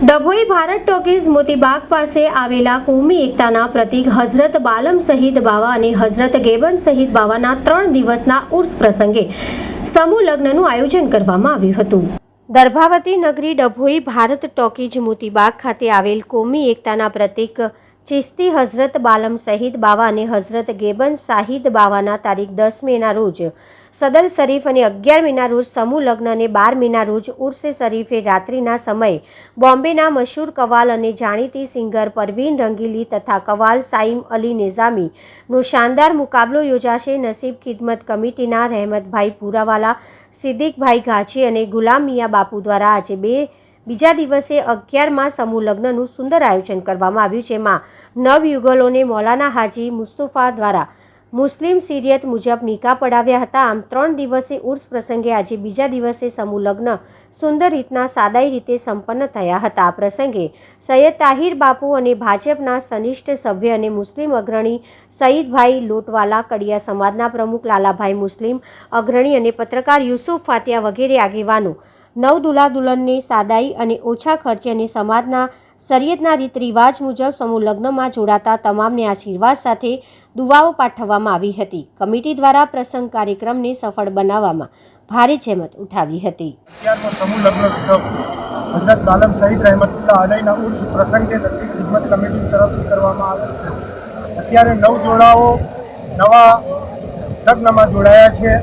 Dabhoi Bharat talkies Moti Bagh પાસે આવેલા કોમી એકતાના પ્રતિક હઝરત બાલમ શહીદ બાવા અને હઝરત ગેબન શહીદ બાવાના ત્રણ દિવસના ઉર્સ પ્રસંગે સમૂહ લગ્નનું આયોજન કરવામાં આવ્યું હતું. દર્ભાવતી નગરી ડભોઈ ભારત ટોકીજ મોતીબાગ ખાતે આવેલ કોમી એકતાના પ્રતીક ચિસ્તી હઝરત બાલમ શહીદ બાવા અને હઝરત ગેબન શાહિદ બાવાના તારીખ દસ મેના રોજ સદલ શરીફ અને અગિયાર મેના રોજ સમૂહ લગ્ન અને બાર મેના રોજ ઉર્સે શરીફે રાત્રિના સમયે બોમ્બેના મશહૂર કવાલ અને જાણીતી સિંગર પરવીન રંગીલી તથા કવાલ સાઈમ અલી નિઝામીનો શાનદાર મુકાબલો યોજાશે. નસીબ ખિદમત કમિટીના રહેમતભાઈ પુરાવાલા, સિદ્દીકભાઈ ઘાંચી અને ગુલામ મિયા બાપુ દ્વારા આજે બે બીજા દિવસે અગિયારમાં સમૂહ લગ્નનું સુંદર આયોજન કરવામાં આવ્યું છે. જેમાં નવયુગલોને મૌલાના હાજી મુસ્તુફા દ્વારા મુસ્લિમ સિરિયત મુજબ નિકાહ પડાવ્યા હતા. આમ ત્રણ દિવસે ઉર્સ પ્રસંગે આજે બીજા દિવસે સમૂહ લગ્ન સુંદર રીતના સાદાઈ રીતે સંપન્ન થયા હતા. આ પ્રસંગે સૈયદ તાહિર બાપુ અને ભાજપના સનિષ્ઠ સભ્ય અને મુસ્લિમ અગ્રણી સઈદભાઈ લોટવાલા, કડિયા સમાજના પ્રમુખ લાલાભાઈ મુસ્લિમ, અગ્રણી અને પત્રકાર યુસુફ ફાતિયા વગેરે આગેવાનો નવ દુલ્હા દુલ્હનની સાદાઈ અને ઓછા ખર્ચે સમાજના શરીયતના રીત રિવાજ મુજબ સમૂહ લગ્નમાં જોડાતા તમામને આશીર્વાદ સાથે દુવાઓ પાઠવવામાં આવી હતી. કમિટી દ્વારા પ્રસંગ કાર્યક્રમને સફળ બનાવવામાં ભારે જહેમત ઉઠાવી હતી. સમૂહ લગ્ન હજરત બાલમ શહીદ રહેમતુલ્લા અલયના ઉર્સ પ્રસંગે નસીબ ખિદમત કમિટી તરફથી કરવામાં આવે અત્યારે નવ જોડાઓ નવા લગ્નમાં જોડાયા છે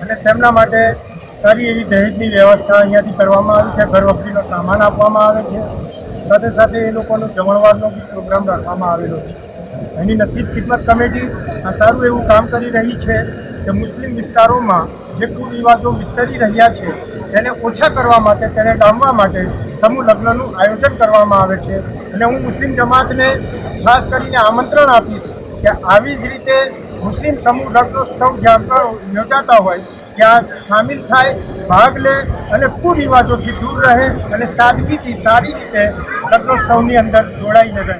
અને તેમના માટે સારી એવી દહેજની વ્યવસ્થા અહીંયાથી કરવામાં આવી છે. ઘર વખરીનો સામાન આપવામાં આવે છે. સાથે સાથે એ લોકોનો જમણવારનો બી પ્રોગ્રામ રાખવામાં આવેલો છે. એની નસીબ ખિદમત કમિટી આ સારું એવું કામ કરી રહી છે કે મુસ્લિમ વિસ્તારોમાં જે કુરિવાજો વિસ્તરી રહ્યા છે, તેને ઓછા કરવા માટે, તેને ડામવા માટે સમૂહ લગ્નનું આયોજન કરવામાં આવે છે. અને હું મુસ્લિમ જમાતને ખાસ કરીને આમંત્રણ આપીશ કે આવી જ રીતે મુસ્લિમ સમૂહ લગ્નોત્સવ જ્યાં યોજાતા હોય ત્યાં સામેલ થાય, ભાગ લે અને કુરિવાજોથી દૂર રહે અને સાદગીથી સારી રીતે લગ્નોત્સવની અંદર જોડાઈને રહે.